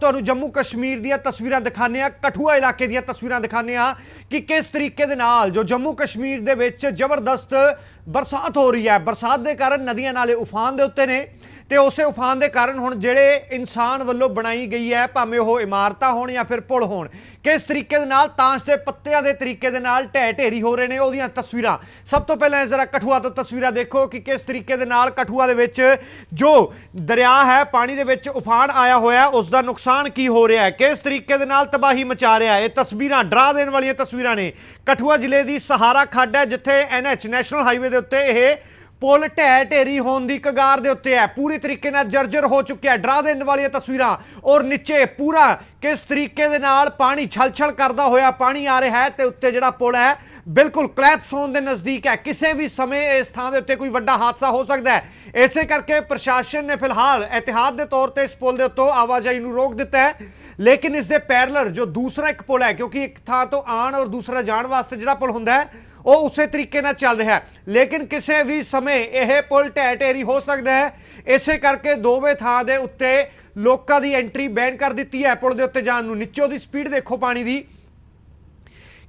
ਤੁਹਾਨੂੰ ਜੰਮੂ ਕਸ਼ਮੀਰ ਦੀਆਂ ਤਸਵੀਰਾਂ ਦਿਖਾਉਂਦੇ ਆ ਕਠੂਆ ਇਲਾਕੇ ਦੀਆਂ ਤਸਵੀਰਾਂ ਦਿਖਾਉਂਦੇ ਆ ਕਿ ਕਿਸ ਤਰੀਕੇ ਦੇ ਨਾਲ ਜੋ ਜੰਮੂ ਕਸ਼ਮੀਰ ਦੇ ਵਿੱਚ ਜ਼ਬਰਦਸਤ ਬਰਸਾਤ ਹੋ ਰਹੀ ਹੈ। ਬਰਸਾਤ ਦੇ ਕਾਰਨ ਨਦੀਆਂ ਨਾਲੇ ਉਫਾਨ ਦੇ ਉੱਤੇ ਨੇ। ਤੇ ਉਸੇ ਉਫਾਨ ਦੇ ਕਾਰਨ ਹੁਣ ਜਿਹੜੇ ਇਨਸਾਨ ਵੱਲੋਂ ਬਣਾਈ ਗਈ ਹੈ, ਭਾਵੇਂ ਉਹ ਇਮਾਰਤਾਂ ਹੋਣ ਜਾਂ ਫਿਰ ਪੁਲ ਹੋਣ, ਕਿਸ ਤਰੀਕੇ ਦੇ ਨਾਲ ਤਾਂਸ਼ ਦੇ ਪੱਤਿਆਂ ਦੇ ਤਰੀਕੇ ਦੇ ਨਾਲ ਢਹਿ ਢੇਰੀ ਹੋ ਰਹੇ ਨੇ ਉਹਦੀਆਂ ਤਸਵੀਰਾਂ। ਸਭ ਤੋਂ ਪਹਿਲਾਂ ਇਹ ਜ਼ਰਾ ਕਠੂਆ ਤੋਂ ਤਸਵੀਰਾਂ ਦੇਖੋ ਕਿ ਕਿਸ ਤਰੀਕੇ ਦੇ ਨਾਲ ਕਠੂਆ ਦੇ ਵਿੱਚ ਜੋ ਦਰਿਆ ਹੈ, ਪਾਣੀ ਦੇ ਵਿੱਚ ਉਫਾਨ ਆਇਆ ਹੋਇਆ, ਉਸ ਦਾ ਨੁਕਸਾਨ ਕੀ ਹੋ ਰਿਹਾ ਹੈ, ਕਿਸ ਤਰੀਕੇ ਦੇ ਨਾਲ ਤਬਾਹੀ ਮਚਾ ਰਿਹਾ ਹੈ, ਇਹ ਤਸਵੀਰਾਂ ਡਰਾ ਦੇਣ ਵਾਲੀਆਂ ਤਸਵੀਰਾਂ ਨੇ। ਕਠੂਆ ਜ਼ਿਲ੍ਹੇ ਦੀ ਸਹਾਰਾ ਖੱਡ ਹੈ, ਜਿੱਥੇ ਐਨਐਚ ਨੈਸ਼ਨਲ ਹਾਈਵੇ ਦੇ ਉੱਤੇ ਇਹ ਪੁਲ ਢਹਿ ਢੇਰੀ ਹੋਣ ਦੀ ਕਗਾਰ ਦੇ ਉੱਤੇ ਹੈ। ਪੂਰੀ ਤਰੀਕੇ ਨਾਲ ਜਰਜਰ ਹੋ ਚੁੱਕਿਆ ਡਰਾ ਦੇਣ ਵਾਲੀਆਂ ਤਸਵੀਰਾਂ ਔਰ ਨੀਚੇ ਪੂਰਾ ਕਿਸ ਤਰੀਕੇ ਦੇ ਨਾਲ ਪਾਣੀ ਛਲਛਲ ਕਰਦਾ ਹੋਇਆ ਪਾਣੀ ਆ ਰਿਹਾ ਹੈ ਤੇ ਉੱਤੇ ਜਿਹੜਾ ਪੁਲ ਹੈ, ਬਿਲਕੁਲ ਕਲੈਪਸ ਹੋਣ ਦੇ ਨਜ਼ਦੀਕ ਹੈ। ਕਿਸੇ ਵੀ ਸਮੇਂ ਇਸ ਥਾਂ ਦੇ ਉੱਤੇ ਕੋਈ ਵੱਡਾ ਹਾਦਸਾ ਹੋ ਸਕਦਾ ਹੈ। ਇਸੇ ਕਰਕੇ ਪ੍ਰਸ਼ਾਸਨ ਨੇ ਫਿਲਹਾਲ ਇਤਿਹਾਦ ਦੇ ਤੌਰ ਤੇ ਇਸ ਪੁਲ ਦੇ ਉੱਤੋਂ ਆਵਾਜਾਈ ਨੂੰ ਰੋਕ ਦਿੱਤਾ ਹੈ। ਲੇਕਿਨ ਇਸ ਦੇ ਪੈਰਲਰ ਜੋ ਦੂਸਰਾ ਇੱਕ ਪੁਲ ਹੈ, ਕਿਉਂਕਿ ਇੱਕ ਥਾਂ ਤੋਂ ਆਉਣ ਔਰ ਦੂਸਰਾ ਜਾਣ ਵਾਸਤੇ ਜਿਹੜਾ ਪੁਲ ਹੁੰਦਾ ਹੈ ਉਹ ਉਸੇ ਤਰੀਕੇ ਨਾਲ ਚੱਲ ਰਿਹਾ ਲੇਕਿਨ ਕਿਸੇ ਵੀ ਸਮੇਂ ਇਹ ਪੁਲ ਢਹਿ ਢੇਰੀ ਹੋ ਸਕਦਾ ਹੈ। ਇਸੇ ਕਰਕੇ ਦੋਵੇਂ ਥਾਂ ਦੇ ਉੱਤੇ ਲੋਕਾਂ ਦੀ ਐਂਟਰੀ ਬੈਨ ਕਰ ਦਿੱਤੀ ਹੈ। ਪੁਲ ਦੇ ਉੱਤੇ ਜਾਣ ਨੂੰ ਨੀਚੋਂ ਦੀ ਸਪੀਡ ਦੇਖੋ ਪਾਣੀ ਦੀ।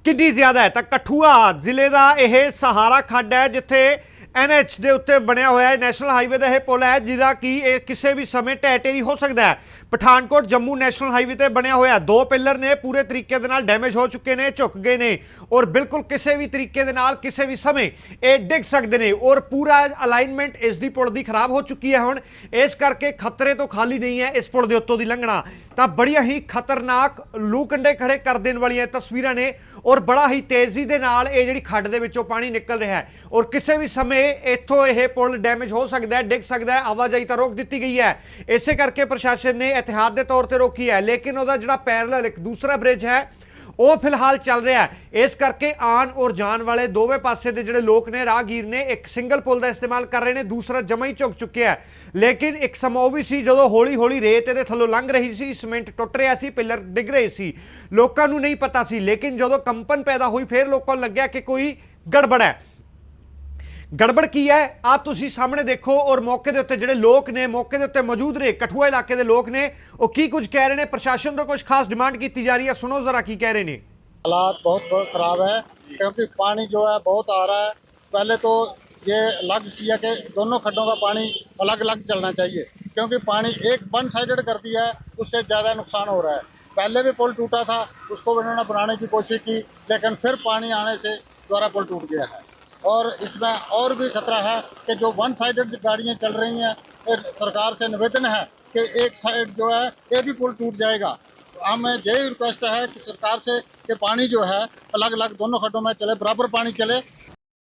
ਕਿੰਨੀ ਜ਼ਿਆਦਾ ਹੈ। ਤਾਂ ਕਠੂਆ ਜ਼ਿਲ੍ਹੇ ਦਾ ਇਹ ਸਹਾਰਾ ਖੱਡ ਹੈ, ਜਿੱਥੇ ਐਨਐਚ ਦੇ ਉੱਤੇ ਬਣਿਆ ਹੋਇਆ ਹੈ, ਨੈਸ਼ਨਲ ਹਾਈਵੇ ਦਾ ਇਹ ਪੁਲ ਹੈ, ਜਿਹਦਾ ਕਿ ਇਹ ਕਿਸੇ ਵੀ ਸਮੇਂ ਢਹਿ ਢੇਰੀ ਹੋ ਸਕਦਾ ਹੈ। ਪਠਾਨਕੋਟ ਜੰਮੂ ਨੈਸ਼ਨਲ ਹਾਈਵੇ ਤੇ ਬਣਿਆ ਹੋਇਆ ਦੋ ਪਿੱਲਰ ਨੇ ਪੂਰੇ ਤਰੀਕੇ ਦੇ ਨਾਲ ਡੈਮੇਜ ਹੋ ਚੁੱਕੇ ਨੇ, ਝੁੱਕ ਗਏ ਨੇ ਔਰ ਬਿਲਕੁਲ ਕਿਸੇ ਵੀ ਤਰੀਕੇ ਦੇ ਨਾਲ ਕਿਸੇ ਵੀ ਸਮੇਂ ਇਹ ਡਿੱਗ ਸਕਦੇ ਨੇ ਔਰ ਪੂਰਾ ਅਲਾਈਨਮੈਂਟ ਇਸ ਦੀ ਪੁਲ ਦੀ ਖਰਾਬ ਹੋ ਚੁੱਕੀ ਹੈ ਹੁਣ। ਇਸ ਕਰਕੇ ਖਤਰੇ ਤੋਂ ਖਾਲੀ ਨਹੀਂ ਹੈ ਇਸ ਪੁਲ ਦੇ ਉੱਤੋਂ ਦੀ ਲੰਘਣਾ। ਤਾਂ ਬੜੀਆਂ ਹੀ ਖਤਰਨਾਕ ਲੂ ਕੰਡੇ ਖੜੇ ਕਰ ਦੇਣ ਵਾਲੀਆਂ ਤਸਵੀਰਾਂ ਨੇ ਔਰ ਬੜਾ ਹੀ ਤੇਜ਼ੀ ਦੇ ਨਾਲ ਇਹ ਜਿਹੜੀ ਖੱਡ ਦੇ ਵਿੱਚੋਂ ਪਾਣੀ ਨਿਕਲ ਰਿਹਾ ਹੈ ਔਰ ਕਿਸੇ ਵੀ ਸਮੇਂ ਇੱਥੋਂ ਇਹ ਪੁਲ ਡੈਮੇਜ ਹੋ ਸਕਦਾ ਹੈ, ਡਿੱਗ ਸਕਦਾ ਹੈ, ਆਵਾਜਾਈ ਤਾਂ ਰੋਕ ਦਿੱਤੀ ਗਈ ਹੈ। ਇਸੇ ਕਰਕੇ ਪ੍ਰਸ਼ਾਸਨ ਨੇ ਇਤਿਹਾਦ ਦੇ ਤੌਰ ਤੇ ਰੋਕੀ ਹੈ, ਲੇਕਿਨ ਉਹਦਾ ਜਿਹੜਾ ਪੈਰਲਲ ਇੱਕ ਦੂਸਰਾ ਬ੍ਰਿਜ ਹੈ, ਉਹ ਫਿਲਹਾਲ ਚੱਲ ਰਿਹਾ ਹੈ। ਇਸ ਕਰਕੇ ਆਉਣ ਔਰ ਜਾਣ ਵਾਲੇ ਦੋਵੇਂ ਪਾਸੇ ਦੇ ਜਿਹੜੇ ਲੋਕ ਨੇ, ਰਾਹਗੀਰ ਨੇ, ਇੱਕ ਸਿੰਗਲ ਪੁਲ ਦਾ ਇਸਤੇਮਾਲ ਕਰ ਰਹੇ ਨੇ, ਦੂਸਰਾ ਜਮਾ ਹੀ ਝੁਕ ਚੁੱਕਿਆ ਹੈ। ਲੇਕਿਨ ਇੱਕ ਸਮਾਂ ਉਹ ਵੀ ਸੀ, ਜਦੋਂ ਹੌਲੀ ਹੌਲੀ ਰੇਤ ਇਹਦੇ ਥੱਲੋਂ ਲੰਘ ਰਹੀ ਸੀ, ਸੀਮੈਂਟ ਟੁੱਟ ਰਿਹਾ ਸੀ, ਪਿੱਲਰ ਡਿੱਗ ਰਹੇ ਸੀ। ਲੋਕਾਂ ਨੂੰ ਨਹੀਂ ਪਤਾ ਸੀ, ਲੇਕਿਨ ਜਦੋਂ ਕੰਪਨ ਪੈਦਾ ਹੋਈ, ਫਿਰ ਲੋਕਾਂ ਨੂੰ ਲੱਗਿਆ ਕਿ ਕੋਈ ਗੜਬੜ ਹੈ। ਗੜਬੜ ਕੀ ਹੈ ਆ ਤੁਸੀਂ ਸਾਹਮਣੇ ਦੇਖੋ ਔਰ ਮੌਕੇ ਦੇ ਉੱਤੇ ਜਿਹੜੇ ਲੋਕ ਨੇ ਮੌਕੇ ਦੇ ਉੱਤੇ ਮੌਜੂਦ ਨੇ ਕਠੂਆ ਇਲਾਕੇ ਦੇ ਲੋਕ ਨੇ ਉਹ ਕੀ ਕੁਝ ਕਹਿ ਰਹੇ ਨੇ ਪ੍ਰਸ਼ਾਸਨ ਤੋਂ ਕੁਝ ਖਾਸ ਡਿਮਾਂਡ ਕੀਤੀ ਜਾ ਰਹੀ ਹੈ ਸੁਣੋ ਜ਼ਰਾ ਕੀ ਕਹਿ ਰਹੇ ਨੇ हालात बहुत बहुत ख़राब है क्योंकि पानी जो है बहुत आ रहा है पहले तो ये अलग किया कि दोनों खड्डों का पानी अलग अलग चलना चाहिए क्योंकि पानी एक वन साइडेड कर दिया है उससे ज़्यादा नुकसान हो रहा है पहले भी पुल टूटा था उसको उन्होंने बनाने की कोशिश की लेकिन फिर पानी आने से दोबारा पुल टूट गया है और इसमें और भी खतरा है कि जो वन साइडेड गाड़ियाँ चल रही हैं सरकार से निवेदन है कि एक साइड जो है, ये भी पुल टूट जाएगा। हमें यही रिक्वेस्ट है कि सरकार से कि पानी जो है अलग अलग दोनों खड्डों में चले, बराबर पानी चले